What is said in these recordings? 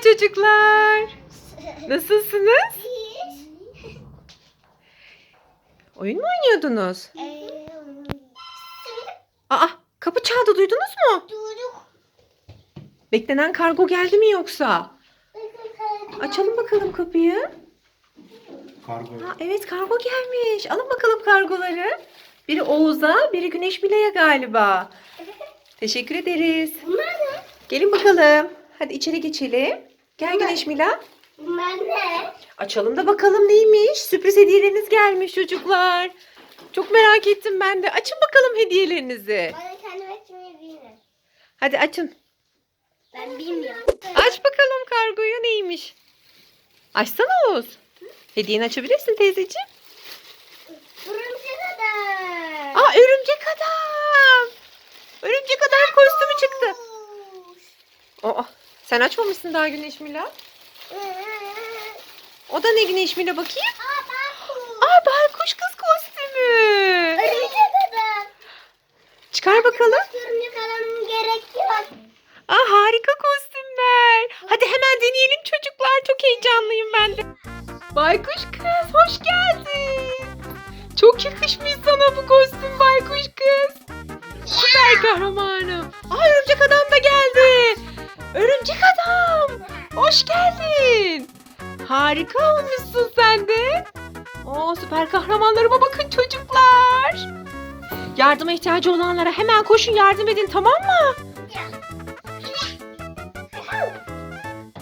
çocuklar. Nasılsınız? Oyun mu oynuyordunuz? Aa kapı çaldı duydunuz mu? Beklenen kargo geldi mi yoksa? Açalım bakalım kapıyı. Kargo. Ha, evet kargo gelmiş. Alın bakalım kargoları. Biri Oğuz'a, biri Güneş Mila'ya galiba. Teşekkür ederiz. Bunlar ne? Gelin bakalım. Hadi içeri geçelim. Gel Güneş Mila. Bunlar ne? Açalım da bakalım neymiş. Sürpriz hediyeleriniz gelmiş çocuklar. Çok merak ettim ben de. Açın bakalım hediyelerinizi. Bana kendim açmayı bilmiyorum. Hadi açın. Ben bilmiyorum. Aç bakalım kargoyu neymiş. Açsana Oğuz. Hediyeni açabilirsin teyzeciğim. Örümcek adam. Aa örümcek adam. Örümcek adam kostümü çıktı. Aa, sen açmamışsın daha Güneş Mila. O da ne Güneş Mila bakayım? Aa Barku. Aa baykuş kız kostümü. Çıkar bakalım. Gerek yok. Aa harika kostümler. Hadi hemen deneyelim çocuklar. Çok heyecanlıyım ben de. Baykuş kız hoş geldin. Çok yakışmış sana bu kostüm baykuş kız. Süper kahramanım. Aa Harika olmuşsun sen de. Oo süper kahramanlarıma bakın çocuklar. Yardıma ihtiyacı olanlara hemen koşun yardım edin tamam mı?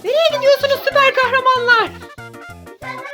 Nereye gidiyorsunuz süper kahramanlar?